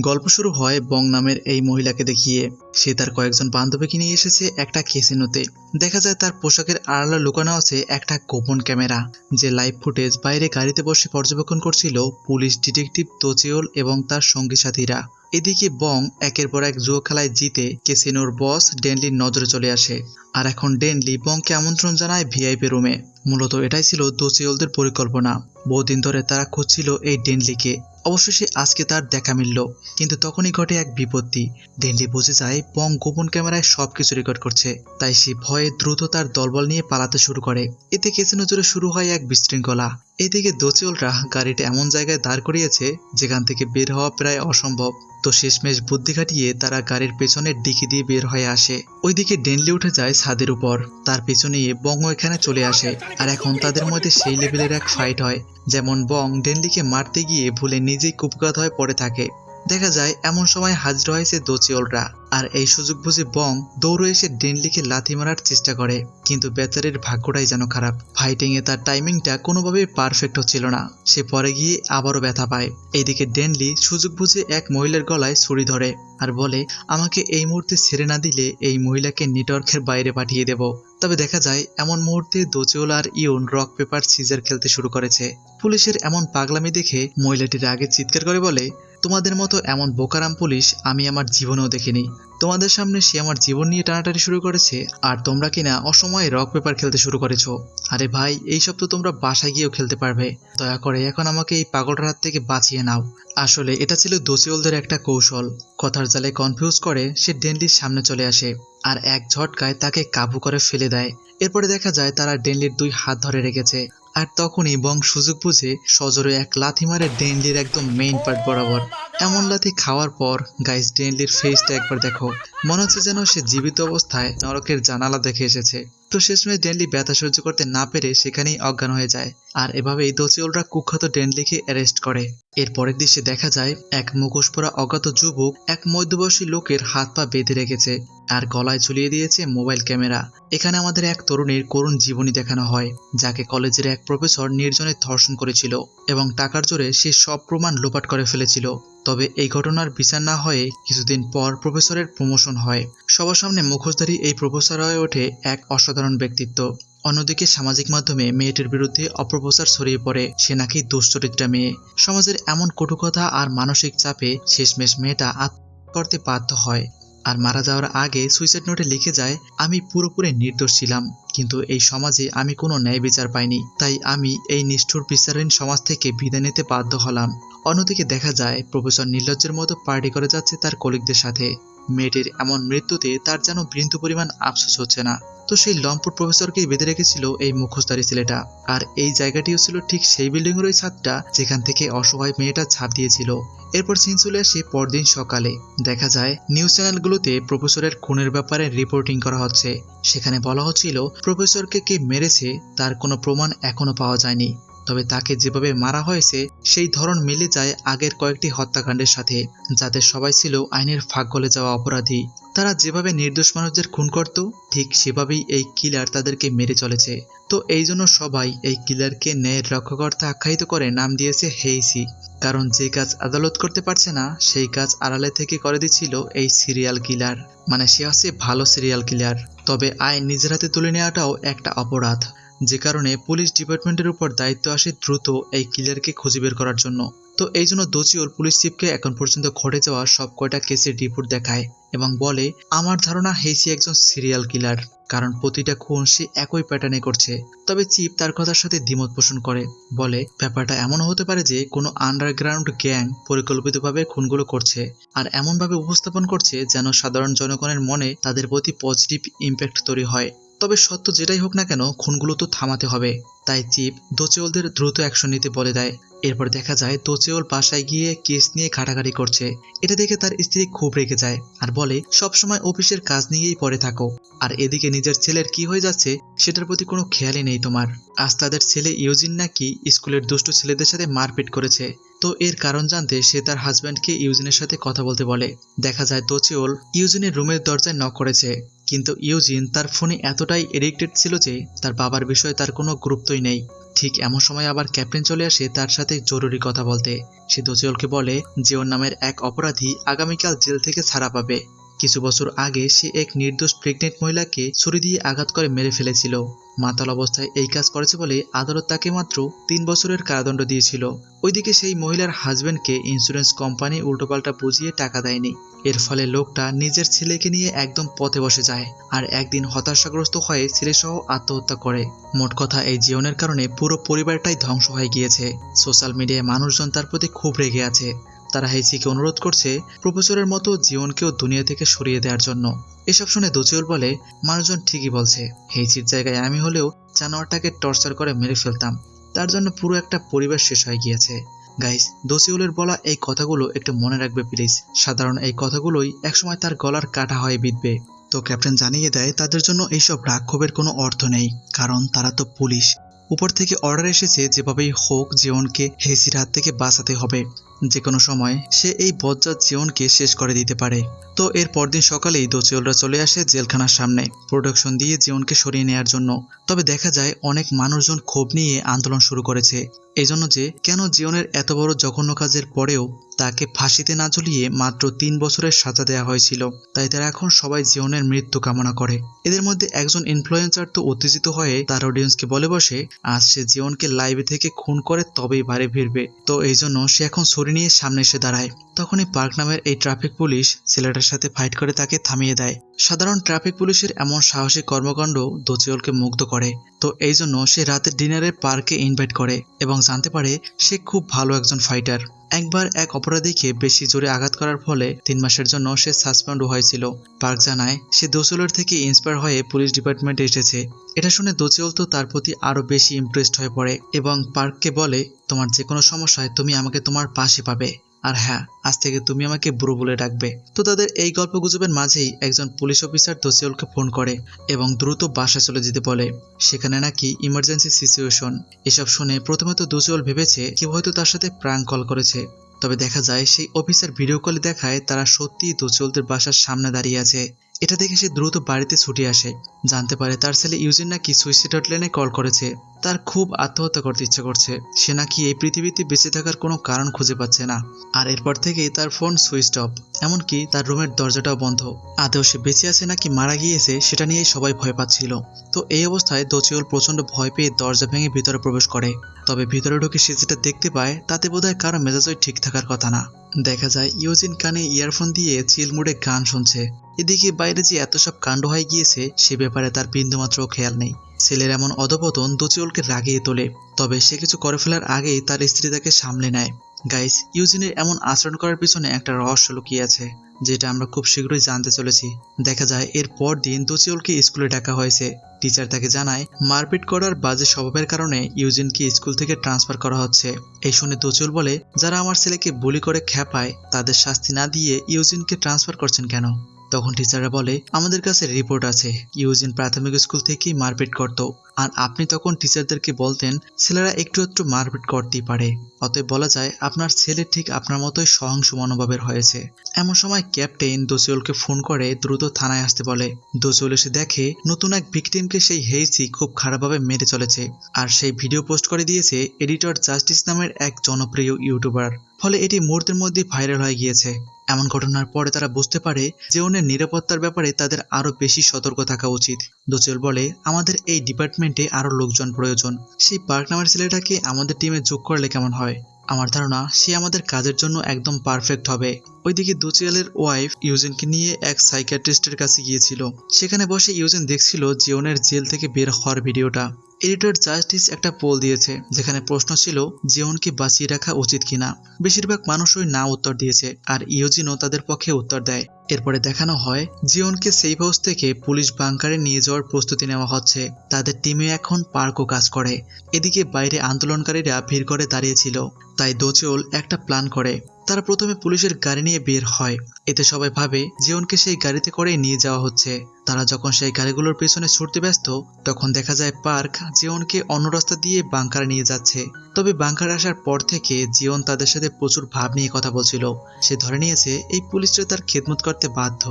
গল্প শুরু হয় বং নামের এই মহিলাকে দেখিয়ে। সে তার কয়েকজন বান্ধবীকে নিয়ে এসেছে একটা কেসিনোতে দেখা যায় তার পোশাকের আড়ালে লুকানো আছে একটা গোপন ক্যামেরা, যে লাইভ ফুটেজ বাইরে গাড়িতে বসে পর্যবেক্ষণ করছিল পুলিশ ডিটেকটিভ তোচিওল এবং তার সঙ্গী সাথীরা। এদিকে বং একের পর এক জুয়ো খেলায় জিতে কেসিনোর বস ডেনলির নজরে চলে আসে। আর এখন ডেনলি বংকে আমন্ত্রণ জানায় ভিআইপি রুমে। মূলত এটাই ছিল দোচিওলদের পরিকল্পনা। বহুদিন ধরে তারা খুঁজছিল এই ডেনলিকে। অবশেষে আজকে তার দেখা মিলল। কিন্তু তখনই ঘটে এক বিপত্তি। ডেনলি বুঝে যায় বং গোপন ক্যামেরায় সবকিছু রেকর্ড করছে। তাই সে ভয়ে দ্রুত তার দলবল নিয়ে পালাতে শুরু করে। এতে কেসিনো জুড়ে শুরু হয় এক বিশৃঙ্খলা। এদিকে দোচিওলরা গাড়িটা এমন জায়গায় দাঁড় করিয়েছে যেখান থেকে বের হওয়া প্রায় অসম্ভব। তো শেষমেশ বুদ্ধি খাটিয়ে তারা গাড়ির পেছনের ডিকি দিয়ে বের হয়ে আসে। ওইদিকে ডেনলি উঠে যায় ছাদের উপর। তার পেছনে বং এখানে চলে আসে। আর এখন তাদের মধ্যে সেই লেভেলের এক ফাইট হয়। যেমন বং ডেনলিকে মারতে গিয়ে ভুলে নিজেই কুপঘাত হয়ে পড়ে থাকে। দেখা যায় এমন সময় হাজির হয়েছে দোচিওলরা, আর এই সুযোগ বুঝে বং দৌড়ে এসে ডেনলিকে লাথি মারার চেষ্টা করে, কিন্তু বেচারের ভাগ্যটাই যেন খারাপ। ফাইটিং এ তার টাইমিংটা কোনোভাবেই পারফেক্ট হচ্ছিল না। সে পরে গিয়ে আবারও ব্যথা পায়। এদিকে ডেনলি সুযোগ বুঝে এক মহিলার গলায় ছুরি ধরে আর বলে, আমাকে এই মুহূর্তে ছেড়ে না দিলে এই মহিলাকে নেটওয়ার্কের বাইরে পাঠিয়ে দেব। তবে দেখা যায় এমন মুহূর্তে দোচিওল আর ইউন রক, পেপার, সিজার খেলতে শুরু করেছে। পুলিশের এমন পাগলামি দেখে মহিলাটির আগে চিৎকার করে বলে তোমাদের মতো এমন বোকারাম পুলিশ আমি আমার জীবনেও দেখিনি। তোমাদের সামনে সে আমার জীবন নিয়ে টানাটানি শুরু করেছে, আর তোমরা কিনা অসময়ে রক পেপার খেলতে শুরু করেছ। আরে ভাই এইসব তো তোমরা বাসায় গিয়েও খেলতে পারবে। দয়া করে এখন আমাকে এই পাগলটার হাত থেকে বাঁচিয়ে নাও। আসলে এটা ছিল দোচিওলদের একটা কৌশল। কথার জালে কনফিউজ করে সে ডেনলির সামনে চলে আসে, আর এক ঝটকায় তাকে কাবু করে ফেলে দেয়। এরপরে দেখা যায় তারা ডেনলির দুই হাত ধরে রেখেছে। আর তখনই বং সুযোগ বুঝে সজরে এক লাথি মারে ডেনলির একদম মেইন পার্ট বরাবর। এমন লাথি খাওয়ার পর গাইস ডেনলির ফেসটা একবার দেখো। মনে হচ্ছে যেন সে জীবিত অবস্থায় নরকের জানালা দেখে এসেছে। তো শেষমেশ ডেনলি ব্যথা সহ্য করতে না পেরে সেখানেই অজ্ঞান হয়ে যায়। আর এভাবেই দোচিওলরা কুখ্যাত ডেনলিকে অ্যারেস্ট করে। এর পরের দৃশ্যে দেখা যায়, এক মুখোশ পরা অজ্ঞাত যুবক এক মধ্যবয়সী লোকের হাত পা বেঁধে রেখেছে আর গলায় ঝুলিয়ে দিয়েছে মোবাইল ক্যামেরা। এখানে আমাদের এক তরুণীর করুণ জীবনী দেখানো হয়, যাকে কলেজের এক প্রফেসর নির্জনে ধর্ষণ করেছিল এবং টাকার জোরে সে সব প্রমাণ লোপাট করে ফেলেছিল। তবে এই ঘটনার বিচার না হয়ে কিছুদিন পর প্রফেসরের প্রমোশন হয়। সবার সামনে মুখোশধারী এই প্রফেসর হয়ে ওঠে এক অসাধারণ ব্যক্তিত্ব। অন্যদিকে সামাজিক মাধ্যমে মেয়েটির বিরুদ্ধে অপপ্রচার ছড়িয়ে পড়ে সে নাকি দুশ্চরিত্রা মেয়ে। সমাজের এমন কটুকথা আর মানসিক চাপে শেষমেশ মেয়েটা আত্মহত্যা করতে বাধ্য হয়। আর মারা যাওয়ার আগে সুইসাইড নোটে লিখে যায়, আমি পুরোপুরি নির্দোষ ছিলাম, কিন্তু এই সমাজে আমি কোনো ন্যায় বিচার পাইনি, তাই আমি এই নিষ্ঠুর বিচারহীন সমাজ থেকে বিদায় নিতে বাধ্য হলাম। অন্যদিকে দেখা যায়, প্রফেসর নির্লজ্জের মতো পার্টি করে যাচ্ছে তার কলিগদের সাথে। মেয়েটির এমন মৃত্যুতে তার যেন বিন্দু পরিমাণ আফসোস হচ্ছে না। তো সেই লম্পট প্রফেসরকেই বেঁধে রেখেছিল এই মুখোশধারী ছেলেটা। আর এই জায়গাটিও ছিল ঠিক সেই বিল্ডিং এর ওই ছাদটা যেখান থেকে অসহায় মেয়েটা ছাপ দিয়েছিল। এরপর সিন চলে আসে পরদিন সকালে। দেখা যায়, নিউজ চ্যানেলগুলোতে প্রফেসরের খুনের ব্যাপারে রিপোর্টিং করা হচ্ছে। সেখানে বলা হচ্ছিল, প্রফেসরকে কে মেরেছে তার কোনো প্রমাণ এখনও পাওয়া যায়নি। তবে তাকে যেভাবে মারা হয়েছে, সেই ধরন মিলে যায় আগের কয়েকটি হত্যাকাণ্ডের সাথে যাদের সবাই ছিল আইনের ফাঁক গলে যাওয়া অপরাধী। তারা যেভাবে নির্দোষ মানুষদের খুন করত, ঠিক সেভাবেই এই কিলার তাদেরকে মেরে চলেছে। তো এই জন্য সবাই এই কিলারকে ন্যায়ের রক্ষকর্তা আখ্যায়িত করে নাম দিয়েছে হেইসি। কারণ যে কাজ আদালত করতে পারছে না, সেই কাজ আড়ালে থেকে করে দিচ্ছিল এই সিরিয়াল কিলার। মানে সে হচ্ছে ভালো সিরিয়াল কিলার। তবে আইন নিজের হাতে তুলে নেওয়াটাও একটা অপরাধ। যে কারণে পুলিশ ডিপার্টমেন্টের উপর দায়িত্ব আসে দ্রুত এই কিলারকে খুঁজে বের করার জন্য। তো এই জন্য দোচিওর পুলিশ চিফকে এখন পর্যন্ত ঘটে যাওয়া সব কয়টা কেসের রিপোর্ট দেখায় এবং বলে, আমার ধারণা হেসি একজন সিরিয়াল কিলার, কারণ প্রতিটা খুন সে একই প্যাটার্নে করছে। তবে চিপ তার কথার সাথে দ্বিমত পোষণ করে, বলে, ব্যাপারটা এমন হতে পারে যে কোনো আন্ডারগ্রাউন্ড গ্যাং পরিকল্পিতভাবে খুনগুলো করছে, আর এমনভাবে উপস্থাপন করছে যেন সাধারণ জনগণের মনে তাদের প্রতি পজিটিভ ইম্প্যাক্ট তৈরি হয়। তবে সত্য যেটাই হোক না কেন, খুনগুলো তো থামাতে হবে। তাই চিপ দোচেওলদের দ্রুত অ্যাকশন নিতে বলে দেয়। এরপর দেখা যায়, দোচেওল বাসায় গিয়ে কেস নিয়ে ঘাটাঘাটি করছে। এটা দেখে তার স্ত্রী খুব রেগে যায় আর বলে সবসময় অফিসের কাজ নিয়েই পড়ে থাকো। আর এদিকে নিজের ছেলের কি হয়ে যাচ্ছে, সেটার প্রতি কোনো খেয়ালই নেই তোমার। আজ তাদের ছেলে ইউজিন নাকি স্কুলের দুষ্ট ছেলেদের সাথে মারপিট করেছে। তো এর কারণ জানতে সে তার হাজব্যান্ডকে ইউজিনের সাথে কথা বলতে বলে। দেখা যায়, দোচিওল ইউজিনের রুমের দরজায় নক করেছে। কিন্তু ইউজিন তার ফোনে এতটাই এডিক্টেড ছিল যে তার বাবার বিষয়ে তার কোনো গুরুত্বই নেই। ঠিক এমন সময় আবার ক্যাপ্টেন চলে আসে তার সাথে জরুরি কথা বলতে। সে দোচিওলকে বলে যে ওর নামের এক অপরাধী আগামীকাল জেল থেকে ছাড়া পাবে। কিছু বছর আগে সে এক নির্দোষ প্রেগনেন্ট মহিলাকে ছুরি দিয়ে আঘাত করে মেরে ফেলেছিল। মাতাল অবস্থায় এই কাজ করেছে বলে আদালত তাকে মাত্র তিন বছরের কারাদণ্ড দিয়েছিল। ওইদিকে সেই মহিলার হাজবেন্ডকে ইন্স্যুরেন্স কোম্পানি উল্টোপাল্টা বুঝিয়ে টাকা দেয়নি। এর ফলে লোকটা নিজের ছেলেকে নিয়ে একদম পথে বসে যায় আর একদিন হতাশাগ্রস্ত হয়ে ছেলেসহ আত্মহত্যা করে। মোট কথা, এই জীবনের কারণে পুরো পরিবারটাই ধ্বংস হয়ে গিয়েছে। সোশ্যাল মিডিয়ায় মানুষজন তার প্রতি খুব রেগে আছে। তারা হেইসিকে অনুরোধ করছে প্রফেসরের মতো জীবনকেও দুনিয়া থেকে সরিয়ে দেওয়ার জন্য। এসব শুনে দোচিউল বলে, মানুষজন ঠিকই বলছে হেইচির জায়গায় আমি হলেও জানোয়ারটাকে টর্চার করে মেরে ফেলতাম। তার জন্য পুরো একটা পরিবার শেষ হয়ে গিয়েছে। গাইস দোসিউলের বলা এই কথাগুলো একটু মনে রাখবে, প্লিজ। সাধারণ এই কথাগুলোই একসময় তার গলার কাটা হয়ে বিঁধবে। তো ক্যাপ্টেন জানিয়ে দেয়, তাদের জন্য এইসব রাক্ষোভের কোনো অর্থ নেই, কারণ তারা তো পুলিশ। উপর থেকে অর্ডার এসেছে, যেভাবেই হোক, জীবনকে হেসির হাত থেকে বাঁচাতে হবে। যে কোনো সময় সে এই বজ্জাত জীবনকে শেষ করে দিতে পারে। তো এর পরদিন সকালেই দোচিওলরা চলে আসে জেলখানার সামনে প্রোডাকশন দিয়ে জীবনকে সরিয়ে নেওয়ার জন্য। তবে দেখা যায় অনেক মানুষজন ক্ষোভ নিয়ে আন্দোলন শুরু করেছে। এই জন্য যে কেন জীবনের এত বড় জঘন্য কাজের পরেও তাকে ফাঁসিতে না ঝুলিয়ে মাত্র তিন বছরের সাজা দেওয়া হয়েছিল। তাই তারা এখন সবাই জীবনের মৃত্যু কামনা করে। এদের মধ্যে একজন ইনফ্লুয়েন্সার তো উত্তেজিত হয়ে তার অডিয়েন্সকে বলে বসে, আজ সে জীবনকে লাইভে থেকে খুন করে তবেই বাড়ি ফিরবে। তো এই জন্য সে এখন ছুরি নিয়ে সামনে এসে দাঁড়ায়। তখনই পার্ক নামের এই ট্রাফিক পুলিশ ছেলেটার সাথে ফাইট করে তাকে থামিয়ে দেয়। সাধারণ ট্রাফিক পুলিশের এমন সাহসী কর্মকাণ্ড দোচিওলকে মুগ্ধ করে। তো এই জন্য সে রাতের ডিনারে পার্কে ইনভাইট করে এবং জানতে পারে সে খুব ভালো একজন ফাইটার একবার এক অপরাধীকে বেশি জোরে আঘাত করার ফলে তিন মাসের জন্য সে সাসপেন্ড হয়েছিল। পার্ক জানায়, সে দোচিওলের থেকে ইন্সপায়ার হয়ে পুলিশ ডিপার্টমেন্টে এসেছে। এটা শুনে দোচিওল তো তার প্রতি আরও বেশি ইমপ্রেসড হয়ে পড়ে এবং পার্ককে বলে, তোমার যে কোনো সমস্যায় তুমি আমাকে তোমার পাশে পাবে। আর হ্যাঁ আজ থেকে তুমি আমাকে বুড়ো বলে ডাকবে। তো তাদের এই গল্প গুজবের মাঝেই একজন পুলিশ অফিসার তসিউলকে ফোন করে এবং দ্রুত বাসা চলে যেতে বলে। সেখানে নাকি ইমার্জেন্সি সিচুয়েশন এসব শুনে প্রথমত তো দোচিওল ভেবেছে কেউ হয়তো তার সাথে প্রাণ কল করেছে। তবে দেখা যায়, সেই অফিসার ভিডিও কলে দেখায় তারা সত্যিই দোচিওলদের বাসার সামনে দাঁড়িয়ে আছে। এটা দেখে সে দ্রুত বাড়িতে ছুটে আসে। জানতে পারে তার ছেলে ইউজিন নাকি সুইসাইড হটলাইনে কল করেছে। তার খুব আত্মহত্যা করতে ইচ্ছা করছে। সে নাকি এই পৃথিবীতে বেঁচে থাকার কোনো কারণ খুঁজে পাচ্ছে না। আর এরপর থেকেই তার ফোন সুইচ অফ। এমনকি তার রুমের দরজাটাও বন্ধ। আদেও সে বেঁচে আছে নাকি মারা গিয়েছে, সেটা নিয়েই সবাই ভয় পাচ্ছিল। তো এই অবস্থায় দোচিওল প্রচণ্ড ভয় পেয়ে দরজা ভেঙে ভিতরে প্রবেশ করে। তবে ভিতরে ঢুকে সে যেটা দেখতে পায়, তাতে বোধহয় কারও মেজাজই ঠিক থাকার কথা না। দেখা যায়, ইউজিন কানে ইয়ারফোন দিয়ে চিলমুড়ে গান শুনছে। এদিকে বাইরে যে এত সব কাণ্ড হয়ে গিয়েছে, সে ব্যাপারে তার বিন্দুমাত্র খেয়াল নেই। ছেলের এমন অধপতন দুচিউলকে রাগিয়ে তোলে, তবে সে কিছু করে ফেলার আগেই তার স্ত্রী তাকে সামলে নেয়। গাইস ইউজিনের এমন আচরণ করার পিছনে একটা রহস্য লুকিয়ে আছে, যেটা আমরা খুব শীঘ্রই জানতে চলেছি। দেখা যায়, এর পর দিন দোচিওলকে স্কুলে ডাকা হয়েছে। টিচার তাকে জানায়, মারপিট করার বাজে স্বভাবের কারণে ইউজিনকে স্কুল থেকে ট্রান্সফার করা হচ্ছে। এই শুনে দোচিওল বলে, যারা আমার ছেলেকে বুলি করে খ্যাপায়, তাদের শাস্তি না দিয়ে ইউজিনকে ট্রান্সফার করছেন কেন? তখন টিচাররা বলে, আমাদের কাছে রিপোর্ট আছে। ইউজিন প্রাথমিক স্কুল থেকেই মারপিট করত। আর আপনি তখন টিচারদেরকে বলতেন, ছেলেরা একটু একটু মারপিট করতেই পারে। অতএব বলা যায়, আপনার ছেলে ঠিক আপনার মতোই সহিংস মনোভাবের হয়েছে। এমন সময় ক্যাপ্টেন দোসিওলকে ফোন করে দ্রুত থানায় আসতে বলে। দোসিওল এসে দেখে, নতুন এক ভিকটিমকে সেই হেইসি খুব খারাপভাবে মেরে চলেছে। আর সেই ভিডিও পোস্ট করে দিয়েছে এডিটর জাস্টিস নামের এক জনপ্রিয় ইউটিউবার। ফলে এটি মুহূর্তের মধ্যে ভাইরাল হয়ে গিয়েছে। এমন ঘটনার পরে তারা বুঝতে পারে যে ওনের নিরাপত্তার ব্যাপারে তাদের আরও বেশি সতর্ক থাকা উচিত। দোচেল বলে, আমাদের এই ডিপার্টমেন্টে আরও লোকজন প্রয়োজন। সেই পার্ক নামের ছেলেটাকে আমাদের টিমে যোগ করলে কেমন হয়? আমার ধারণা, সে আমাদের কাজের জন্য একদম পারফেক্ট হবে। ওইদিকে দুচিয়ালের ওয়াইফ ইউজেনকে নিয়ে এক সাইকিয়াট্রিস্টের কাছে গিয়েছিল। সেখানে বসে ইউজেন দেখছিল জিওনের জেল থেকে বের হওয়ার ভিডিওটা। এডিটর জাস্টিস একটা পোল দিয়েছে, যেখানে প্রশ্ন ছিল, জিওনকে বাঁচিয়ে রাখা উচিত কিনা? বেশিরভাগ মানুষই না উত্তর দিয়েছে, আর ইউজিনও তাদের পক্ষে উত্তর দেয়। এরপরে দেখানো হয়, জিওনকে সেফ হাউস থেকে পুলিশ বাংকারে নিয়ে যাওয়ার প্রস্তুতি নেওয়া হচ্ছে। তাদের টিমে এখন পার্কও কাজ করে। এদিকে বাইরে আন্দোলনকারীরা ভিড় করে দাঁড়িয়েছিল। তাই দোচল একটা প্ল্যান করে। তারা প্রথমে পুলিশের গাড়ি নিয়ে বের হয়। এতে সবাই ভাবে জিওনকে সেই গাড়িতে করে নিয়ে যাওয়া হচ্ছে। তারা যখন সেই গাড়িগুলোর পেছনে ছুটতে ব্যস্ত, তখন দেখা যায় পার্ক জিওনকে অন্য রাস্তা দিয়ে বাংকারে নিয়ে যাচ্ছে। তবে বাংকার আসার পর থেকে জিওন তাদের সাথে প্রচুর ভাব নিয়ে কথা বলছিল। সে ধরে নিয়েছে, এই পুলিশরা তার খেদমত করতে বাধ্য।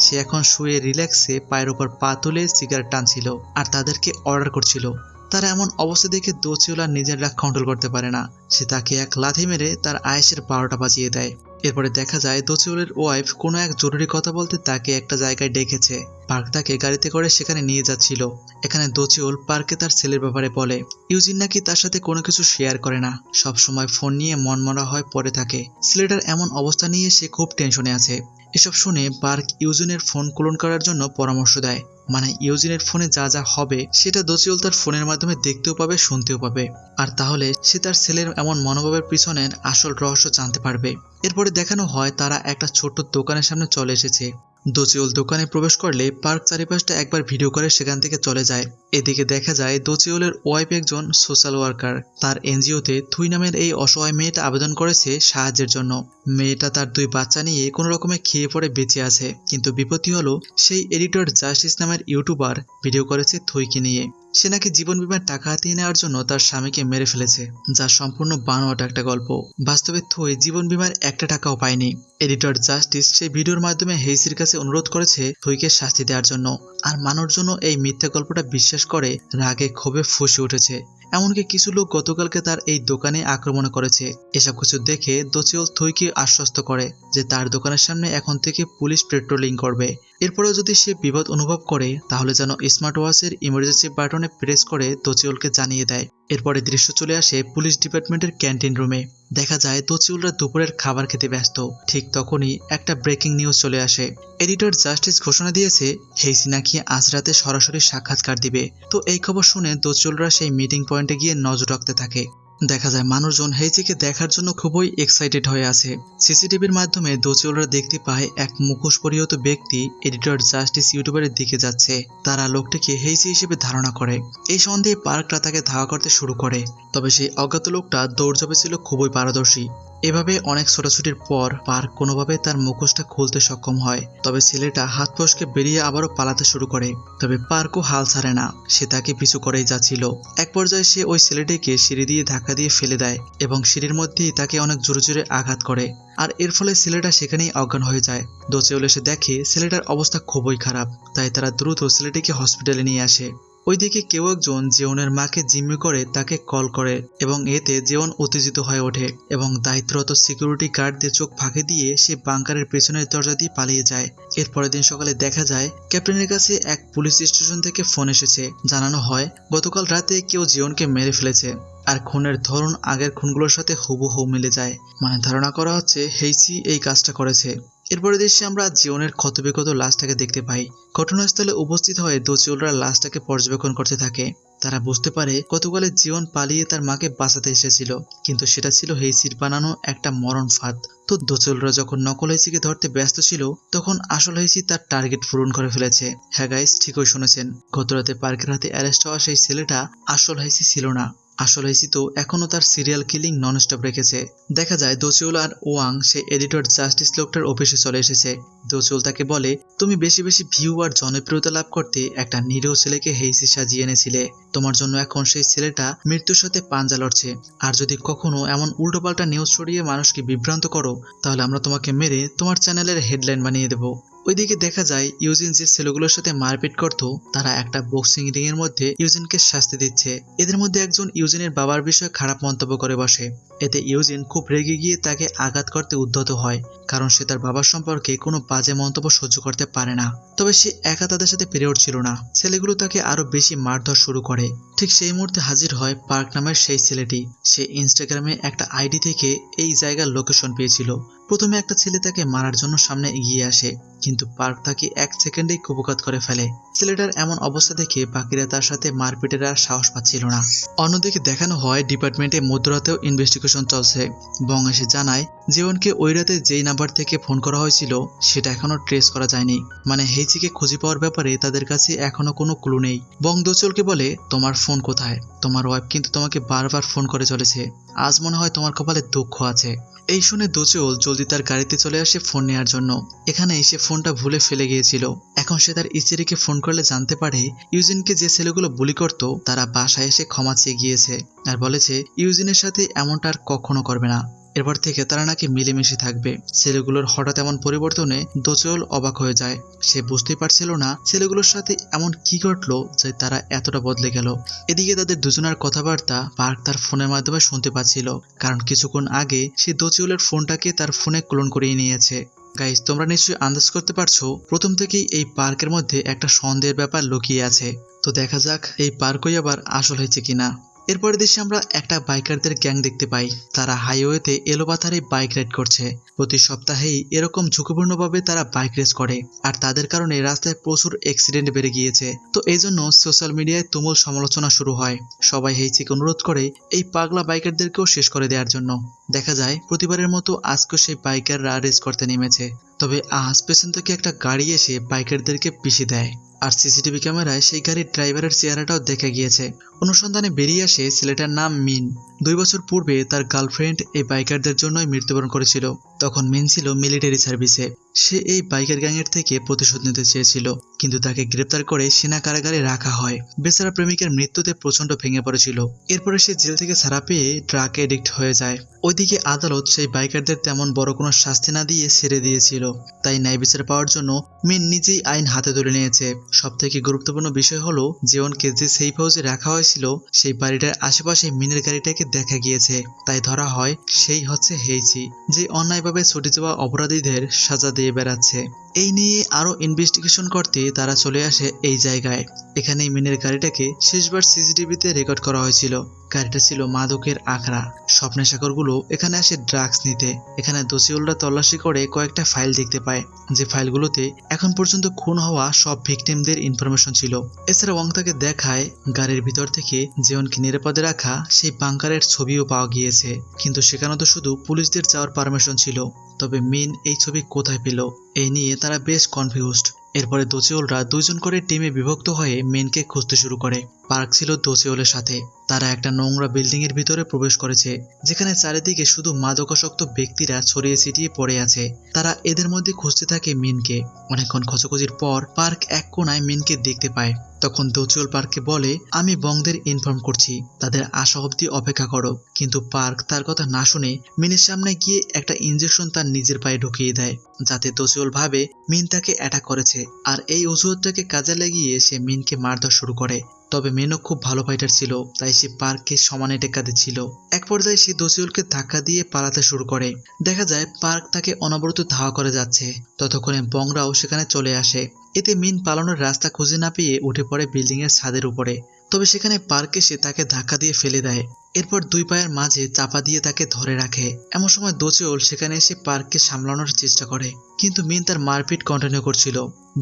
সে এখন শুয়ে রিল্যাক্সে পায়ের ওপর পা তুলে সিগারেট টানছিল আর তাদেরকে অর্ডার করছিল। তার এমন অবস্থা দেখে দোচিউল আর নিজের রাগ কন্ট্রোল করতে পারে না। সে তাকে এক লাথি মেরে তার আয়েসের বারোটা বাজিয়ে দেয়। এরপরে দেখা যায় দোচিউলের ওয়াইফ কোনো এক জরুরি কথা বলতে তাকে একটা জায়গায় ডেকেছে। পার্ক তাকে গাড়িতে করে সেখানে নিয়ে যাচ্ছিল। এখানে দোচিউল পার্কে তার ছেলের ব্যাপারে বলে, ইউজিন নাকি তার সাথে কোনো কিছু শেয়ার করে না। সব সময় ফোন নিয়ে মন মরা হয় পড়ে থাকে। ছেলেটার এমন অবস্থা নিয়ে সে খুব টেনশনে আছে। এসব শুনে পার্ক ইউজিনের ফোন ক্লোন করার জন্য পরামর্শ দেয়। মানে ইউজিনের ফোনে যা যা হবে, সেটা দোচিউল তার ফোনের মাধ্যমে দেখতেও পাবে, শুনতেও পাবে। আর তাহলে সে তার ছেলের এমন মনোভাবের পিছনের আসল রহস্য জানতে পারবে। এরপরে দেখানো হয় তারা একটা ছোট্ট দোকানের সামনে চলে এসেছে। দোচিউল দোকানে প্রবেশ করলে পার্ক চারিপাশটা একবার ভিডিও করে সেখান থেকে চলে যায়। এদিকে দেখা যায় দোচিউলের ওয়াইফ একজন সোশ্যাল ওয়ার্কার। তার এনজিওতে থুই নামের এই অসহায় মেয়েটা আবেদন করেছে সাহায্যের জন্য। মেয়েটা তার দুই বাচ্চা নিয়ে কোনো রকমে খেয়ে পড়ে বেঁচে আছে, কিন্তু বিপত্তি হলো সেই এডিটর জাস্টিস নামের ইউটিউবার ভিডিও করেছে থুইকে নিয়ে। সে নাকি জীবন বিমার টাকা হাতিয়ে নেওয়ার জন্য তার স্বামীকে মেরে ফেলেছে, যা সম্পূর্ণ বানোয়াটা একটা গল্প। বাস্তবে থই জীবন বিমার একটা টাকাও পায়নি। এডিটর জাস্টিস সেই ভিডিওর মাধ্যমে হেইসির কাছে অনুরোধ করেছে থইকে শাস্তি দেওয়ার জন্য। আর মানোর জন্য এই মিথ্যা গল্পটা বিশ্বাস করে রাগে ক্ষোভে ফুসে উঠেছে। এমনকি কিছু লোক গতকালকে তার এই দোকানে আক্রমণ করেছে। এসব কিছু দেখে দোচিউল থইকে আশ্বস্ত করে যে তার দোকানের সামনে এখন থেকে পুলিশ পেট্রোলিং করবে। এরপরেও যদি সে বিপদ অনুভব করে, তাহলে যেন স্মার্ট ওয়াচের ইমার্জেন্সি বাটনে প্রেস করে দোচিউলকে জানিয়ে দেয়। এরপরে দৃশ্য চলে আসে পুলিশ ডিপার্টমেন্টের ক্যান্টিন রুমে। দেখা যায় দোচিউলরা দুপুরের খাবার খেতে ব্যস্ত। ঠিক তখনই একটা ব্রেকিং নিউজ চলে আসে। এডিটর জাস্টিস ঘোষণা দিয়েছে হেইসি নাকি আজ রাতে সরাসরি সাক্ষাৎকার দিবে। তো এই খবর শুনে দোচিউলরা সেই মিটিং পয়েন্টে গিয়ে নজর রাখতে থাকে। দেখা যায় মানুষজন হেইচিকে দেখার জন্য খুবই এক্সাইটেড হয়ে আছে। সিসিটিভির মাধ্যমে দোচিউলরা দেখতে পায় এক মুখোশ পরিহত ব্যক্তি এডিটর জাস্টিস ইউটিউবারের দিকে যাচ্ছে। তারা লোকটিকে হেইচি হিসেবে ধারণা করে। এই সন্দেহে পার্করা তাকে ধাওয়া করতে শুরু করে। তবে সেই অজ্ঞাত লোকটা দৌড়ঝাঁপে ছিল খুবই পারদর্শী। এভাবে অনেক ছোটাছুটির পর পার্ক কোনোভাবে তার মুখোশটা খুলতে সক্ষম হয়। তবে ছেলেটা হাত ফসকে বেরিয়ে আবারও পালাতে শুরু করে। তবে পার্কও হাল ছাড়ে না। সে তাকে পিছু করেই যাচ্ছিল। এক পর্যায়ে সে ওই ছেলেটিকে সিঁড়ি দিয়ে ধাক্কা দিয়ে ফেলে দেয় এবং সিঁড়ির মধ্যেই তাকে অনেক জোরে জোরে আঘাত করে। আর এর ফলে ছেলেটা সেখানেই অজ্ঞান হয়ে যায়। দোচেউল এসে দেখে ছেলেটার অবস্থা খুবই খারাপ, তাই তারা দ্রুত ছেলেটিকে হসপিটালে নিয়ে আসে। ওইদিকে কেউ একজন জেওনের মাকে জিম্মি করে তাকে কল করে এবং এতে জেওন উত্তেজিত হয়ে ওঠে এবং দায়িত্বরত সিকিউরিটি গার্ডদের চোখ ফাঁকে দিয়ে সে বাংকারের পেছনের দরজা দিয়ে পালিয়ে যায়। এর পরের দিন সকালে দেখা যায়, ক্যাপ্টেনের কাছে এক পুলিশ স্টেশন থেকে ফোন এসেছে। জানানো হয়, গতকাল রাতে কেউ জিওনকে মেরে ফেলেছে আর খুনের ধরন আগের খুনগুলোর সাথে হুবহু মিলে যায়। মানে ধারণা করা হচ্ছে হেইসি এই কাজটা করেছে। এরপরে দৃশ্যে আমরা জিওনের ক্ষতবিক্ষত লাশটাকে দেখতে পাই। ঘটনাস্থলে উপস্থিত হয়ে দোচিউলরা লাশটাকে পর্যবেক্ষণ করতে থাকে। তারা বুঝতে পারে গতকালে জীবন পালিয়ে তার মাকে বাঁচাতে এসেছিল, কিন্তু সেটা ছিল হেইসির বানানো একটা মরণ ফাঁদ। তো দোচলরা যখন নকল হেসিকে ধরতে ব্যস্ত ছিল, তখন আসল হেসি তার টার্গেট পূরণ করে ফেলেছে। হ্যাঁ গাইস, ঠিকই শুনেছেন। গতরাতে পার্কের হাতে অ্যারেস্ট হওয়া সেই ছেলেটা আসল হেসি ছিল না। আসল হেসি তো এখনও তার সিরিয়াল কিলিং নন স্টপ রেখেছে। দেখা যায় দোচিউল আর ওয়াং, সে এডিটর জাস্টিস লোকটার অফিসে চলে এসেছে। দোচিউল তাকে বলে, তুমি বেশি বেশি ভিউ আর জনপ্রিয়তা লাভ করতে একটা নিরীহ ছেলেকে হেইসি সাজিয়ে এনেছিলে। তোমার জন্য এখন সেই ছেলেটা মৃত্যুর সাথে পাঞ্জা লড়ছে। আর যদি কখনো এমন উল্টোপাল্টা নিউজ ছড়িয়ে মানুষকে বিভ্রান্ত করো, তাহলে আমরা তোমাকে মেরে তোমার চ্যানেলের হেডলাইন বানিয়ে দেবো। ওইদিকে দেখা যায়, ইউজিন যে ছেলেগুলোর সাথে মারপিট করত, তারা একটা বক্সিং রিং এর মধ্যে ইউজিনকে শাস্তি দিচ্ছে। এদের মধ্যে একজন ইউজিনের বাবার বিষয়ে খারাপ মন্তব্য করে বসে। এতে ইউজিন খুব রেগে গিয়ে তাকে আঘাত করতে উদ্ধত হয়, কারণ সে তার বাবার সম্পর্কে কোনো বাজে মন্তব্য সহ্য করতে পারে না। তবে সে একা তাদের সাথে পেরে উঠছিল না। ছেলেগুলো তাকে আরও বেশি মারধর শুরু করে। ঠিক সেই মুহূর্তে হাজির হয় পার্ক নামের সেই ছেলেটি। সে ইনস্টাগ্রামে একটা আইডি থেকে এই জায়গার লোকেশন পেয়েছিল। প্রথমে একটা ছেলে তাকে মারার জন্য সামনে এগিয়ে আসে, কিন্তু পার্ক তাকে এক সেকেন্ডেই কুপকাত করে ফেলে। ছেলেটার এমন অবস্থা দেখে বাকিরা তার সাথে মারপিটের আর সাহস পাচ্ছিল না। অন্যদিকে দেখানো হয় ডিপার্টমেন্টে মধ্যরাতেও ইনভেস্টিগেশন চলছে। বং এসে জানায়, জীবনকে ওই রাতে যেই নাম্বার থেকে ফোন করা হয়েছিল, সেটা এখনও ট্রেস করা যায়নি। মানে হেইচিকে খুঁজে পাওয়ার ব্যাপারে তাদের কাছে এখনও কোনো ক্লু নেই। বং দোচলকে বলে, তোমার ফোন কোথায়? তোমার ওয়াইফ কিন্তু তোমাকে বারবার ফোন করে চলেছে। আজ মনে হয় তোমার কপালে দুঃখ আছে। এই শুনে দোচল জলদি তার গাড়িতে চলে আসে ফোন নেওয়ার জন্য। এখানে এসে ফোনটা ভুলে ফেলে গিয়েছিল। এখন সে তার স্ত্রীকে ফোন করলে জানতে পারে, ইউজিনকে যে ছেলেগুলো বুলি করত, তারা বাসায় এসে ক্ষমা চেয়ে গিয়েছে। আর বলেছে, ইউজিনের সাথে এমনটা আর কখনো করবে না। এরপর থেকে তারা নাকি মিলেমিশে থাকবে। ছেলেগুলোর হঠাৎ এমন পরিবর্তনে দোচল অবাক হয়ে যায়। সে বুঝতেই পারছিল না ছেলেগুলোর সাথে এমন কি ঘটলো যে তারা এতটা বদলে গেল। এদিকে তাদের দুজনের কথাবার্তা পার্ক তার ফোনের মাধ্যমে শুনতে পাচ্ছিল, কারণ কিছুক্ষণ আগে সে দোচিউলের ফোনটাকে তার ফোনে ক্লোন করিয়ে নিয়েছে। গাইজ তোমরা নিশ্চয়ই আন্দাজ করতে পারছ, প্রথম থেকেই এই পার্কের মধ্যে একটা সন্দেহের ব্যাপার লুকিয়ে আছে। তো দেখা যাক এই পার্কই আবার আসল হয়েছে কিনা। এরপরে দেশে আমরা একটা বাইকারদের গ্যাং দেখতে পাই। তারা হাইওয়েতে এলোপাথারে বাইক রাইড করছে। প্রতি সপ্তাহেই এরকম ঝুঁকিপূর্ণভাবে তারা বাইক রেস করে। আর তাদের কারণে রাস্তায় প্রচুর অ্যাক্সিডেন্ট বেড়ে গিয়েছে। তো এই জন্য সোশ্যাল মিডিয়ায় তুমুল সমালোচনা শুরু হয়। সবাই হেইচিকে অনুরোধ করে এই পাগলা বাইকারদেরকেও শেষ করে দেওয়ার জন্য। দেখা যায়, প্রতিবারের মতো আজকেও সেই বাইকাররা রেস করতে নেমেছে। তবে আজ পেছন থেকে একটা গাড়ি এসে বাইকারদেরকে পিষে দেয়। আর সিসিটিভি ক্যামেরায় সেই গাড়ির ড্রাইভারের চেহারাটাও দেখা গিয়েছে। অনুসন্ধানে বেরিয়ে আসে ছেলেটার নাম মিন। দুই বছর পূর্বে তার গার্লফ্রেন্ড এই বাইকারদের জন্যই মৃত্যুবরণ করেছিল। তখন মিন ছিল মিলিটারি সার্ভিসে। সে এই বাইকার গ্যাংয়ের থেকে প্রতিশোধ নিতে চেয়েছিল, কিন্তু তাকে গ্রেপ্তার করে সেনা কারাগারে রাখা হয়। বেচারা প্রেমিকের মৃত্যুতে প্রচণ্ড ভেঙে পড়েছিল। এরপরে সে জেল থেকে ছাড়া পেয়ে ড্রাগ এডিক্ট হয়ে যায়। ওইদিকে আদালত সেই বাইকারদের তেমন বড় কোনো শাস্তি না দিয়ে ছেড়ে দিয়েছিল। তাই ন্যায় বিচার পাওয়ার জন্য মিন নিজেই আইন হাতে তুলে নিয়েছে। সবথেকে গুরুত্বপূর্ণ বিষয় হলো জীবনকে যে সেই হাউসে রাখা হয়েছিল সেই বাড়িটার আশেপাশে মিনের গাড়িটাকে দেখা গিয়েছে। তাই ধরা হয় সেই হচ্ছে হেইচি, যে অন্যায়ভাবে ছুটে যাওয়া অপরাধীদের সাজা দিয়ে বেড়াচ্ছে। এই নিয়ে আরও ইনভেস্টিগেশন করতে তারা চলে আসে এই জায়গায়। এখানে মিনের গাড়িটাকে শেষবার সিসিটিভিতে রেকর্ড করা হয়েছিল। গাড়িটা ছিল মাদকের আখড়া। স্বপ্নের সাগরগুলো এখানে আসে ড্রাগস নিতে। এখানে দোষীউলরা তল্লাশি করে কয়েকটা ফাইল দেখতে পায়। যে ফাইলগুলোতে এখন পর্যন্ত খুন হওয়া সব ভিকটিমদের ইনফরমেশন ছিল। এছাড়া ওয়াং তাকে দেখায় গাড়ির ভিতর থেকে জীবনকে নিরাপদে রাখা, সেই বাংকারের ছবিও পাওয়া গিয়েছে। কিন্তু সেখানে তো শুধু পুলিশদের যাওয়ার পারমিশন ছিল। তবে মিন এই ছবি কোথায় পেল? এই নিয়ে তারা বেশ কনফিউজড এরপরে দোচিওলরা দুইজন করে টিমে বিভক্ত হয়ে মেনকে খুঁজতে শুরু করে। পার্ক ছিল দোচিওলের সাথে। তারা একটা নোংরা বিল্ডিং এর ভিতরে প্রবেশ করেছে, যেখানে চারিদিকে শুধু মাদকাসক্ত ব্যক্তিরা ছড়িয়ে ছিটিয়ে পড়ে আছে। তারা এদের মধ্যে খুঁজতে থাকে মিনকে। অনেকক্ষণ খোঁজাখুঁজির পর পার্ক এক কোনায় মিনকে দেখতে পায়। তখন দোচিওল পার্ককে বলে, আমি বংদের ইনফর্ম করছি। তাদের আশা অবধি অপেক্ষা করো। কিন্তু পার্ক তার কথা না শুনে মিনের সামনে গিয়ে একটা ইঞ্জেকশন তার নিজের পায়ে ঢুকিয়ে দেয়, যাতে দোচিওল ভাবে মিন তাকে অ্যাটাক করেছে। আর এই অজুহাতটাকে কাজে লাগিয়ে সে মিনকে মারধর শুরু করে। তবে মেনও খুব ভালো ফাইটার ছিল, তাই সে পার্ককে সমানে টেক্কা দিচ্ছিল। এক পর্যায়ে সে দোষিউলকে ধাক্কা দিয়ে পালাতে শুরু করে। দেখা যায়, পার্ক তাকে অনবরত ধাওয়া করে যাচ্ছে। ততক্ষণে বংরাও সেখানে চলে আসে। এতে মিন পালানোর রাস্তা খুঁজে না পেয়ে উঠে পড়ে বিল্ডিং এর ছাদের উপরে। তবে সেখানে পার্ক এসে তাকে ধাক্কা দিয়ে ফেলে দেয়। এরপর দুই পায়ের মাঝে চাপা দিয়ে তাকে ধরে রাখে। এমন সময় দোচেওল সেখানে এসে পার্ককে সামলানোর চেষ্টা করে। কিন্তু মিন তার মারপিট কন্টিনিউ করছিল।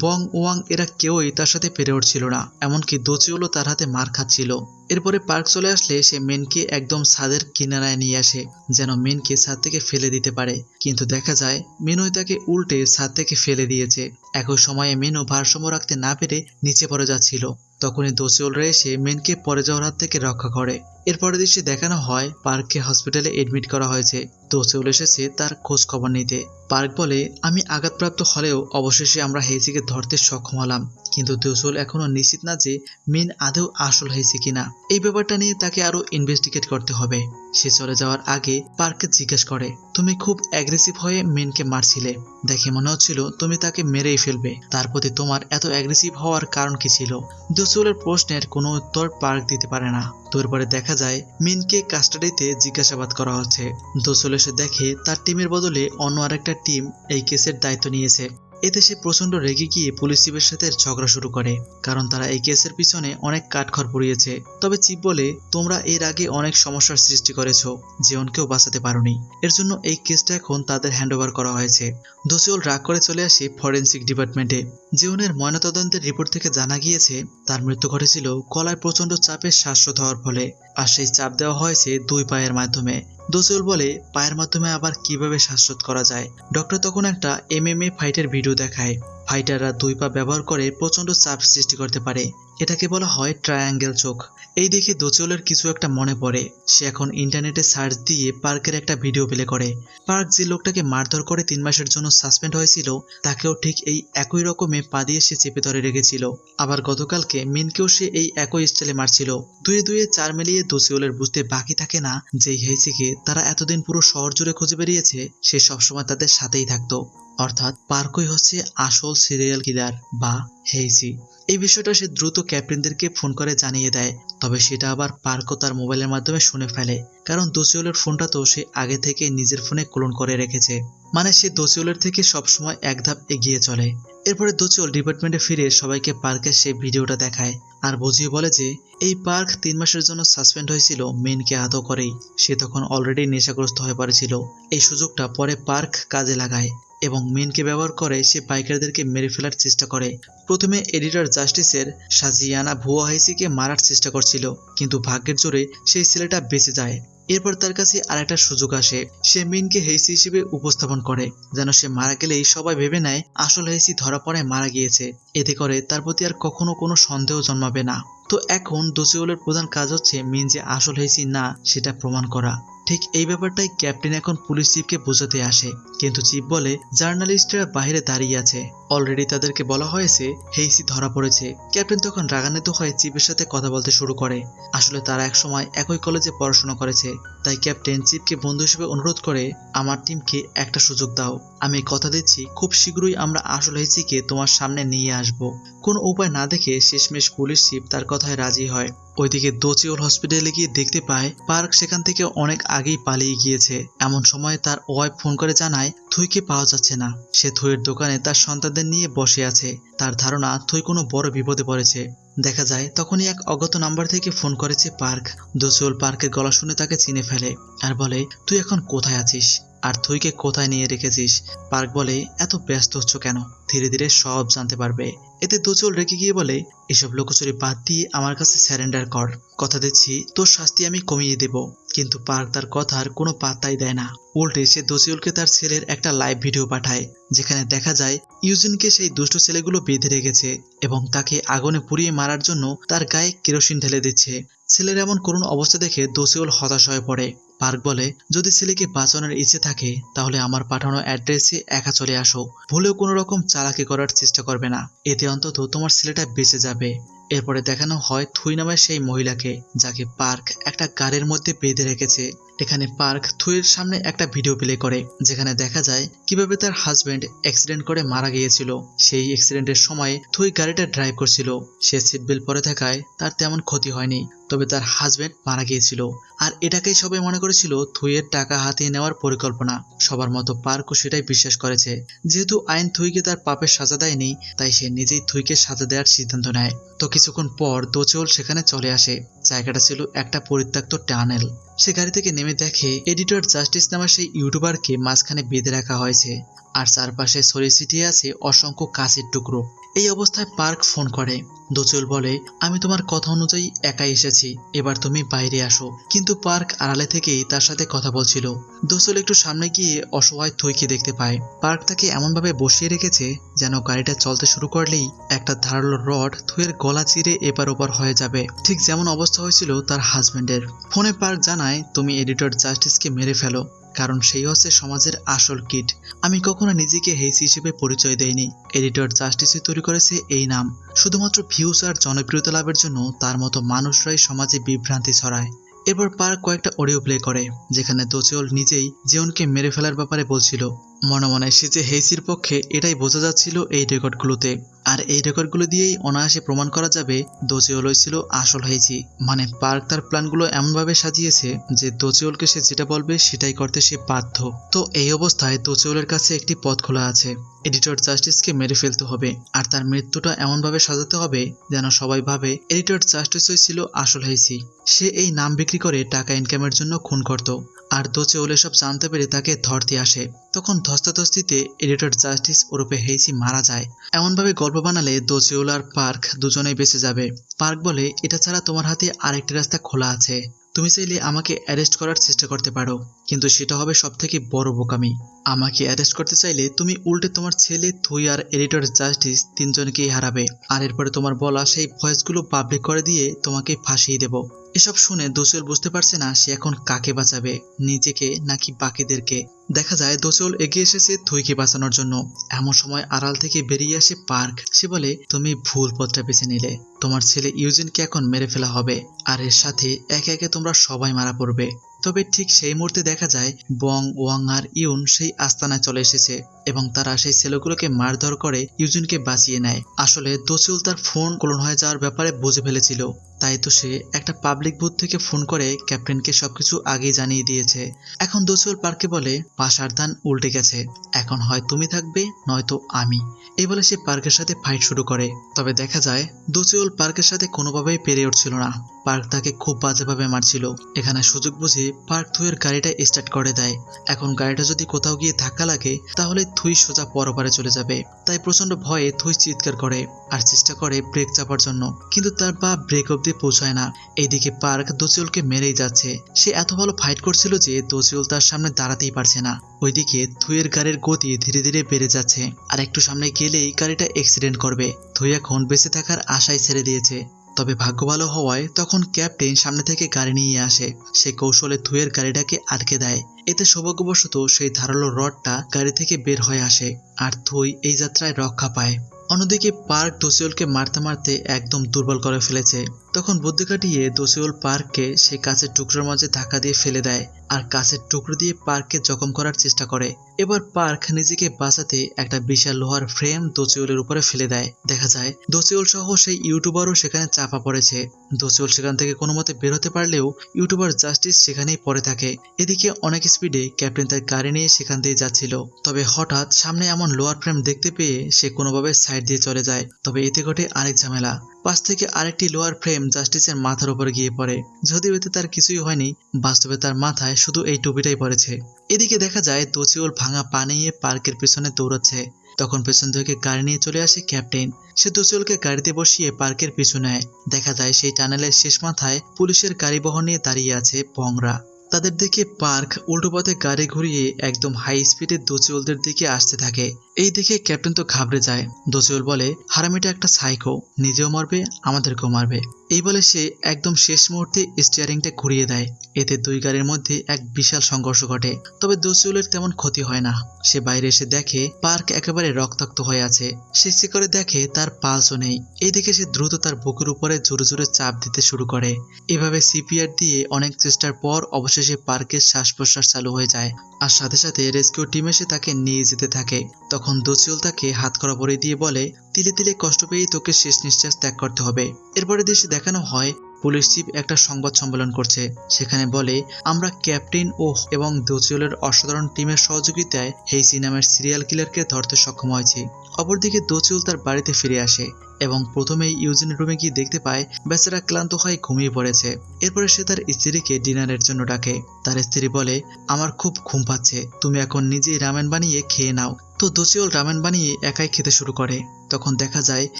বং ওয়াং এরা কেউই তার সাথে পেরে উঠছিল না। এমনকি দোচিওলও তার হাতে মার খাচ্ছিল। এরপরে পার্ক চলে আসলে সে মেনকে একদম ছাদের কিনারায় নিয়ে আসে, যেন মেনকে ছাদ থেকে ফেলে দিতে পারে। কিন্তু দেখা যায়, মেনই তাকে উল্টে ছাদ থেকে ফেলে দিয়েছে। একই সময়ে মেনও ভারসাম্য রাখতে না পেরে নিচে পড়ে যাচ্ছিল। তখনই দোসিওলরা এসে মেনকে পড়ে যাওয়ার হাত থেকে রক্ষা করে। এরপরে দৃশ্যে দেখানো হয় পার্ককে হসপিটালে এডমিট করা হয়েছে। দোচেউল এসেছে তার খোঁজ খবর নিতে। পার্ক বলে, আমি আঘাতপ্রাপ্ত হলেও অবশেষে আমরা হেইসিকে ধরতে সক্ষম হলাম। কিন্তু দোচুল এখনও নিশ্চিত না যে মিন আদৌ আসল হয়েছে কিনা। এই ব্যাপারটা নিয়ে তাকে আরও ইনভেস্টিগেট করতে হবে। সে চলে যাওয়ার আগে পার্ককে জিজ্ঞেস করে, তুমি খুব অ্যাগ্রেসিভ হয়ে মিনকে মারছিলে। দেখে মনে হচ্ছিল তুমি তাকে মেরেই ফেলবে। তার প্রতি তোমার এত অ্যাগ্রেসিভ হওয়ার কারণ কি ছিল? দোচুলের প্রশ্নের কোনো উত্তর পার্ক দিতে পারে না। তোর পরে দেখা যায়, মিনকে কাস্টাডিতে জিজ্ঞাসাবাদ করা হচ্ছে। দোসল এসে দেখে তার টিমের বদলে অন্য আরেকটা টিম এই কেসের দায়িত্ব নিয়েছে। এতে সে প্রচণ্ড রেগে গিয়ে পুলিশ চিফের সাথে ঝগড়া শুরু করে, কারণ তারা এই কেসের পিছনে অনেক কাঠখড় পুড়িয়েছে। তবে চিফ বলে, তোমরা এর আগে অনেক সমস্যার সৃষ্টি করেছ, জীবনকেও বাঁচাতে পারোনি। এর জন্য এই কেসটা এখন তাদের হ্যান্ডওভার করা হয়েছে। দোষিওল রাগ করে চলে আসে ফরেন্সিক ডিপার্টমেন্টে জীবনের ময়নাতদন্তের রিপোর্ট থেকে জানা গিয়েছে, তার মৃত্যু ঘটেছিল কলায় প্রচণ্ড চাপের শ্বাসরোধ হওয়ার ফলে, আর সেই চাপ দেওয়া হয়েছে দুই পায়ের মাধ্যমে। দোসুল বলে, পায়ের মাধ্যমে আবার কীভাবে শ্বাসরোধ করা যায়? ডক্টর তখন একটা এমএমএ ফাইটের ভিডিও দেখায়। ফাইটাররা দুই পা ব্যবহার করে প্রচণ্ড চাপ সৃষ্টি করতে পারে। এটাকে বলা হয় ট্রায়াঙ্গেল চোখ। এই দেখে দোচলের কিছু একটা মনে পড়ে। সে এখন ইন্টারনেটে সার্চ দিয়ে পার্কের একটা ভিডিও প্লে করে। পার্ক যে লোকটাকে মারধর করে তিন মাসের জন্য সাসপেন্ড হয়েছিল, তাকেও ঠিক এই একই রকমে পা দিয়ে সে চেপে ধরে রেখেছিল। আবার গতকালকে মিনকেও সে এই একই স্টাইলে মারছিল। দুয়ে দুয়ে চার মিলিয়ে দোসিওলের বুঝতে বাকি থাকে না যে হেসিকে তারা এতদিন পুরো শহর জুড়ে খুঁজে বেরিয়েছে, সে সবসময় তাদের সাথেই থাকতো। অর্থাৎ পার্কই হচ্ছে আসল সিরিয়াল কিলার বা হেইসি। এই বিষয়টা সে দ্রুত ক্যাপ্টেনদেরকে ফোন করে জানিয়ে দেয়, তবে সেটা আবার পার্কও তার মোবাইলের মাধ্যমে শুনে ফেলে। কারণ দোসিওলের ফোনটা তো সে আগে থেকে নিজের ফোনে ক্লোন করে রেখেছে। মানে সে দোসিওলের থেকে সবসময় এক ধাপ এগিয়ে চলে। এরপরে দোচিওল ডিপার্টমেন্টে ফিরে সবাইকে পার্কের সেই ভিডিওটা দেখায় আর বুঝিয়ে বলে যে, এই পার্ক তিন মাসের জন্য সাসপেন্ড হয়েছিল মেনকে আহত করেই। সে তখন অলরেডি নেশাগ্রস্ত হয়ে পড়েছিল। এই সুযোগটা পরে পার্ক কাজে লাগায়। এবং মেনকে ব্যবহার করে সে বাইকারদেরকে মেরে ফেলার চেষ্টা করে। প্রথমে এডিটর জাস্টিসের সাজিয়ানা ভুয়া হাইসিকে মারার চেষ্টা করছিল, কিন্তু ভাগ্যের জোরে সেই ছেলেটা বেঁচে যায়। এরপর তার কাছে আরেকটা সুযোগ আসে। সে মিনকে হেইসি হিসেবে উপস্থাপন করে, যেন সে মারা গেলেই সবাই ভেবে নেয় আসল হেইসি ধরা পড়ে মারা গিয়েছে। এতে করে তার প্রতি আর কখনো কোনো সন্দেহ জন্মাবে না। তো এখন দোসিওলের প্রধান কাজ হচ্ছে মিন যে আসল হেইসি না, সেটা প্রমাণ করা। ঠিক এই ব্যাপারটাই ক্যাপ্টেন এখন পুলিশ চিফকে বোঝাতে আসে। কিন্তু চিফ বলে, জার্নালিস্টরা বাইরে দাঁড়িয়ে আছে। অলরেডি তাদেরকে বলা হয়েছে, হেইসি ধরা পড়েছে। ক্যাপ্টেন তখন রাগান্বিত হয়ে চিফের সাথে কথা বলতে শুরু করে। আসলে তারা একসময় একই কলেজে পড়াশোনা করেছে। তাই ক্যাপ্টেন চিফকে বন্ধু হিসেবে অনুরোধ করে, আমার টিমকে একটা সুযোগ দাও। আমি কথা দিচ্ছি, খুব শীঘ্রই আমরা আসল হেইসিকে তোমার সামনে নিয়ে আসব। কোনো উপায় না দেখে শেষমেশ পুলিশ চিফ তার কথায় রাজি হয়। ওইদিকে দোচিওল হসপিটালে গিয়ে দেখতে পায়, পার্ক সেখান থেকে অনেক আগেই পালিয়ে গিয়েছে। এমন সময় তার ওয়াইফ ফোন করে জানায়, থুইকে পাওয়া যাচ্ছে না। সে থুইয়ের দোকানে তার সন্তানদের নিয়ে বসে আছে। তার ধারণা, থুই কোনো বড় বিপদে পড়েছে। দেখা যায়, তখনই এক অজ্ঞাত নাম্বার থেকে ফোন করেছে পার্ক। দোচিওল পার্কের গলা শুনে তাকে চিনে ফেলে আর বলে, তুই এখন কোথায় আছিস? আর থুইকে কোথায় নিয়ে রেখেছিস? পার্ক বলে, এত ব্যস্ত হচ্ছ কেন? ধীরে ধীরে সব জানতে পারবে। এতে দোচল রেখে গিয়ে বলে, এসব লোকচুরি বাদ দিয়ে আমার কাছে স্যারেন্ডার কর। কথা দিচ্ছি, তোর শাস্তি আমি কমিয়ে দেব। কিন্তু পার্ক তার কথার কোনো পাত্তাই দেয় না। উল্টে সে দোচিউলকে তার ছেলের একটা লাইভ ভিডিও পাঠায়, যেখানে দেখা যায় ইউজিনকে সেই দুষ্ট ছেলেগুলো বেঁধে রেখেছে এবং তাকে আগুনে পুড়িয়ে মারার জন্য তার গায়ে কেরোসিন ঢেলে দিচ্ছে। ছেলের এমন করুণ অবস্থা দেখে দোসিউল হতাশ হয়ে পড়ে। পার্ক বলে, যদি ছেলেকে বাঁচানোর ইচ্ছে থাকে, তাহলে আমার পাঠানো অ্যাড্রেসে একা চলে আসো। ভুলেও কোনো রকম চালাকি করার চেষ্টা করবে না। এতে অন্তত তোমার ছেলেটা বেঁচে যাবে। এরপরে দেখানো হয় থুই নামের সেই মহিলাকে, যাকে পার্ক একটা গাড়ির মধ্যে বেঁধে রেখেছে। এখানে পার্ক থুইয়ের সামনে একটা ভিডিও প্লে করে, যেখানে দেখা যায় কীভাবে তার হাজবেন্ড অ্যাক্সিডেন্ট করে মারা গিয়েছিল। সেই অ্যাক্সিডেন্টের সময় থুই গাড়িটা ড্রাইভ করছিল। সে সিট বেল্ট পরে থাকায় তার তেমন ক্ষতি হয়নি, তবে তার হাজবেন্ড মারা গিয়েছিল। আর এটাকেই সবাই মনে করেছিল থুইয়ের টাকা হাতিয়ে নেওয়ার পরিকল্পনা। সবার মতো পার্কও সেটাই বিশ্বাস করেছে। যেহেতু আইন থুইকে তার পাপের সাজা দেয়নি, তাই সে নিজেই থুইকে সাজা দেওয়ার সিদ্ধান্ত নেয়। তো কিছুক্ষণ পর দোচল সেখানে চলে আসে। জায়গাটা ছিল একটা পরিত্যক্ত টানেল। সে গাড়ি থেকে নেমে দেখে এডিটর জাস্টিস নামা সেই ইউটিউবারকে মাঝখানে বেঁধে রাখা হয়েছে। আর চারপাশে ছড়িয়ে ছিটিয়ে আছে অসংখ্য কাঁচের টুকরো। এই অবস্থায় পার্ক ফোন করে। দোচল বলে, আমি তোমার কথা অনুযায়ী একাই এসেছি। এবার তুমি বাইরে আসো। কিন্তু পার্ক আড়ালে থেকেই তার সাথে কথা বলছিল। দোচল একটু সামনে গিয়ে অসহায় থইকে দেখতে পায়। পার্ক তাকে এমনভাবে বসিয়ে রেখেছে যেন গাড়িটা চলতে শুরু করলেই একটা ধারালো রড থুয়ের গলা চিরে এপার ওপার হয়ে যাবে। ঠিক যেমন অবস্থা হয়েছিল তার হাজবেন্ডের ফোনে পার্ক জানায়, তুমি এডিটর জাস্টিসকে মেরে ফেলো। কারণ সেই হচ্ছে সমাজের আসল কিট। আমি কখনো নিজেকে হেইসি হিসেবে পরিচয় দেয়নি এডিটর জাস্টিসে তৈরি করেছে এই নাম। শুধুমাত্র ভিউস আর জনপ্রিয়তা লাভের জন্য তার মতো মানুষরাই সমাজে বিভ্রান্তি ছড়ায়। এরপর পার্ক কয়েকটা অডিও প্লে করে, যেখানে দোচল নিজেই জিওনকে মেরে ফেলার ব্যাপারে বলছিল। মনে মনে সে যে হেইসির পক্ষে এটাই বোঝা যাচ্ছিল এই রেকর্ডগুলোতে। আর এই রেকর্ডগুলো দিয়েই অনায়াসে প্রমাণ করা যাবে দোচিওলই ছিল আসল হেইসি। মানে পার্ক তার প্ল্যানগুলো এমনভাবে সাজিয়েছে যে দোচিওলকে সে যেটা বলবে সেটাই করতে সে বাধ্য। তো এই অবস্থায় দোচিওলের কাছে একটি পথ খোলা আছে। এডিটর জাস্টিসকে মেরে ফেলতে হবে। আর তার মৃত্যুটা এমনভাবে সাজাতে হবে যেন সবাই ভাবে এডিটর জাস্টিসই ছিল আসল হেইসি। সে এই নাম বিক্রি করে টাকা ইনকামের জন্য খুন করত। আর দোচে ওলে সব জানতে পেরে তাকে ধরতে আসে। তখন ধস্তাধস্তিতে এডিটর জাস্টিস ওরূপে হেইসি মারা যায়। এমনভাবে গল্প বানালে দোচেউল আর পার্ক দুজনেই বেঁচে যাবে। পার্ক বলে, এটা ছাড়া তোমার হাতে আরেকটি রাস্তা খোলা আছে। তুমি চাইলে আমাকে অ্যারেস্ট করার চেষ্টা করতে পারো। কিন্তু সেটা হবে সব থেকে বড় বোকামি। আমাকে অ্যারেস্ট করতে চাইলে তুমি উল্টে তোমার ছেলে তুই আর এডিটর জাস্টিস তিনজনকেই হারাবে। আর এরপরে তোমার বলা সেই ভয়েসগুলো পাবলিক করে দিয়ে তোমাকে ফাঁসিয়ে দেব। এসব শুনে দোষল বুঝতে পারছে না সে এখন কাকে বাঁচাবে, নিজেকে নাকি বাকিদেরকে। দেখা যায় দোচল এগিয়ে এসেছে থুইকে বাঁচানোর জন্য। এমন সময় আড়াল থেকে বেরিয়ে আসে পার্ক। সে বলে, তুমি ভুল পথটা বেছে নিলে। তোমার ছেলে ইউজিনকে এখন মেরে ফেলা হবে। আর এর সাথে একে একে তোমরা সবাই মারা পড়বে। তবে ঠিক সেই মুহূর্তে দেখা যায়, বং ওয়াং আর ইউন সেই আস্তানায় চলে এসেছে এবং তারা সেই ছেলেগুলোকে মারধর করে ইউজিনকে বাঁচিয়ে নেয়। আসলে দোচুল তার ফোন ক্লোন হয়ে যাওয়ার ব্যাপারে বুঝে ফেলেছিল। তাই তো সে একটা পাবলিক বুথ থেকে ফোন করে ক্যাপ্টেনকে সবকিছু আগেই জানিয়ে দিয়েছে। এখন দোচুল পার্কে বলে পাশার ধান উল্টে গেছে। এখন হয় তুমি থাকবে, নয়তো আমি। এই বলে সে পার্কের সাথে ফাইট শুরু করে। তবে দেখা যায় দোচুল পার্কের সাথে কোনোভাবেই পেরে উঠছিল না। পার্ক তাকে খুব বাজেভাবে মারছিল। এখানে সুযোগ বুঝে পার্ক থুয়ের গাড়িটা স্টার্ট করে দেয়। এখন গাড়িটা যদি কোথাও গিয়ে ধাক্কা লাগে, তাহলে থুই সোজা পরপারে চলে যাবে। তাই প্রচণ্ড ভয়ে থুই চিৎকার করে, আর চেষ্টা করে ব্রেক চাপার জন্য। কিন্তু তার পা ব্রেক অব্দি পৌঁছায় না। এইদিকে পার্ক দোচিউলকে মেরেই যাচ্ছে। সে এত ভালো ফাইট করছিল যে দোচিউল তার সামনে দাঁড়াতেই পারছে না। ওইদিকে থুইয়ের গাড়ির গতি ধীরে ধীরে বেড়ে যাচ্ছে। আর একটু সামনে গেলেই গাড়িটা অ্যাক্সিডেন্ট করবে। থুই এখন বেঁচে থাকার আশায় ছেড়ে দিয়েছে। তবে ভাগ্য ভালো হওয়ায় তখন ক্যাপ্টেন সামনে থেকে গাড়ি নিয়ে আসে। সে কৌশলে থুয়ের গাড়িটাকে আটকে দেয়। এতে সৌভাগ্যবশত সেই ধারালো রডটা গাড়ি থেকে বের হয়ে আসে। আর থুই এই যাত্রায় রক্ষা পায়। অন্যদিকে পার্ক দোসিওলকে মারতে মারতে একদম দুর্বল করে ফেলেছে। তখন বুদ্ধি কাটিয়ে দোসিওল পার্ককে সে কাছের টুকরোর মাঝে ধাক্কা দিয়ে ফেলে দেয় আর কাছের টুকরো দিয়ে পার্ককে জখম করার চেষ্টা করে। এবার পার্ক নিজেকে বাঁচাতে একটা বিশাল লোহার ফ্রেম দোচিওলের উপরে ফেলে দেয়। দেখা যায় দোচিওল সহ সেই ইউটিউবারও সেখানে চাপা পড়েছে। দোচিওল সেখান থেকে কোনো মতে বের হতে পারলেও ইউটিউবার জাস্টিস সেখানেই পড়ে থাকে। এদিকে অনেক স্পিডে ক্যাপ্টেন তার গাড়ি নিয়ে সেখান দিয়ে যাচ্ছিল। তবে হঠাৎ সামনে এমন লোহার ফ্রেম দেখতে পেয়ে সে কোনোভাবে সাইড দিয়ে চলে যায়। তবে এতে ঘটে আরেক ঝামেলা। পাশ থেকে আরেকটি লোয়ার ফ্রেম জাস্টিসের মাথার উপরে গিয়ে পড়ে। যদিও এতে তার কিছুই হয়নি, বাস্তবে তার মাথায় শুধু এই টুপিটাই পড়েছে। এদিকে দেখা যায় দোচিওল ভাঙা পা নিয়ে পার্কের পেছনে দৌড়াচ্ছে। তখন পেছন থেকে গাড়ি নিয়ে চলে আসে ক্যাপ্টেন। সে দোচিওলকে গাড়িতে বসিয়ে পার্কের পিছু নেয়। দেখা যায়, সেই টানেলের শেষ মাথায় পুলিশের গাড়ি বহন নিয়ে দাঁড়িয়ে আছে বংরা। তাদের দিকে পার্ক উল্টো পথে গাড়ি ঘুরিয়ে একদম হাই স্পিডে দোচিওলদের দিকে আসতে থাকে। এই দেখে ক্যাপ্টেন তো ঘাবড়ে যায়। দোচিওল বলে, হারামিটা একটা সাইকো নিজেও মারবে, আমাদেরকেও মারবে। এই বলে সে একদম শেষ মুহূর্তে স্টিয়ারিংটা ঘুরিয়ে দেয়। এতে দুই গাড়ির মধ্যে এক বিশাল সংঘর্ষ ঘটে। তবে দোচিওলের তেমন ক্ষতি হয় না। সে বাইরে এসে দেখে পার্ক একেবারে রক্তাক্ত হয়ে আছে। সে সে করে দেখে তার পালসও নেই। এই দেখে সে দ্রুত তার বুকের উপরে জোরে জোরে চাপ দিতে শুরু করে। এভাবে সিপিআর দিয়ে অনেক চেষ্টার পর অবশেষে পার্কের শ্বাস প্রশ্বাস চালু হয়ে যায়। আর সাথে সাথে রেস্কিউ টিম এসে তাকে নিয়ে যেতে থাকে। তখন দোচিউল তাকে হাত করা পরে দিয়ে বলে, তিলে তিলে কষ্ট পেয়েই তোকে শেষ নিঃশ্বাস ত্যাগ করতে হবে। এরপরে দেশে দেখানো হয়, পুলিশ চিফ একটা সংবাদ সম্মেলন করছে। সেখানে বলে, আমরা ক্যাপ্টেন ও এবং দোচিওলের অসাধারণ টিমের সহযোগিতায় হেইসি নামের সিরিয়াল কিলারকে ধরতে সক্ষম হয়েছি। অপরদিকে দোচিউল তার বাড়িতে ফিরে আসে। এবং প্রথমেই ইউজিনের রুমে গিয়ে দেখতে পায়, বেচারা ক্লান্ত হয়ে ঘুমিয়ে পড়েছে। এরপরে সে তার স্ত্রীকে ডিনারের জন্য ডাকে। তার স্ত্রী বলে, আমার খুব ঘুম পাচ্ছে, তুমি এখন নিজেই রামেন বানিয়ে খেয়ে নাও। তো দোচিওল রামেন বানিয়ে একাই খেতে শুরু করে। তখন দেখা যায়,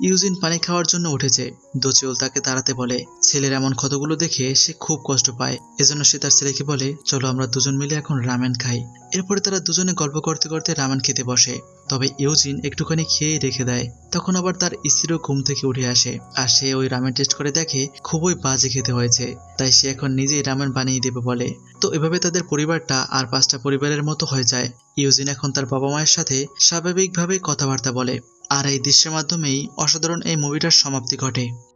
ইউজিন পানি খাওয়ার জন্য উঠেছে। দোচিওল তাকে দাঁড়াতে বলে, ছেলের এমন ক্ষতগুলো দেখে সে খুব কষ্ট পায়। এজন্য সে তার ছেলেকে বলে, চলো আমরা দুজন মিলে এখন রামেন খাই। এরপরে তারা দুজনে গল্প করতে করতে রামেন খেতে বসে। তবে ইউজিন একটুখানি খেয়ে রেখে দেয়। তখন আবার তার স্ত্রীও ঘুম থেকে উঠে আসে। আর সে ওই রামেন টেস্ট করে দেখে খুবই বাজে খেতে হয়েছে। তাই সে এখন নিজেই রামেন বানিয়ে দেবে বলে। তো এভাবে তাদের পরিবারটা আর পাঁচটা পরিবারের মতো হয়ে যায়। ইউজিন এখন তার বাবা মায়ের সাথে স্বাভাবিকভাবে কথাবার্তা বলে। আর এই দৃশ্যের মাধ্যমেই অসাধারণ এই মুভিটার সমাপ্তি ঘটে।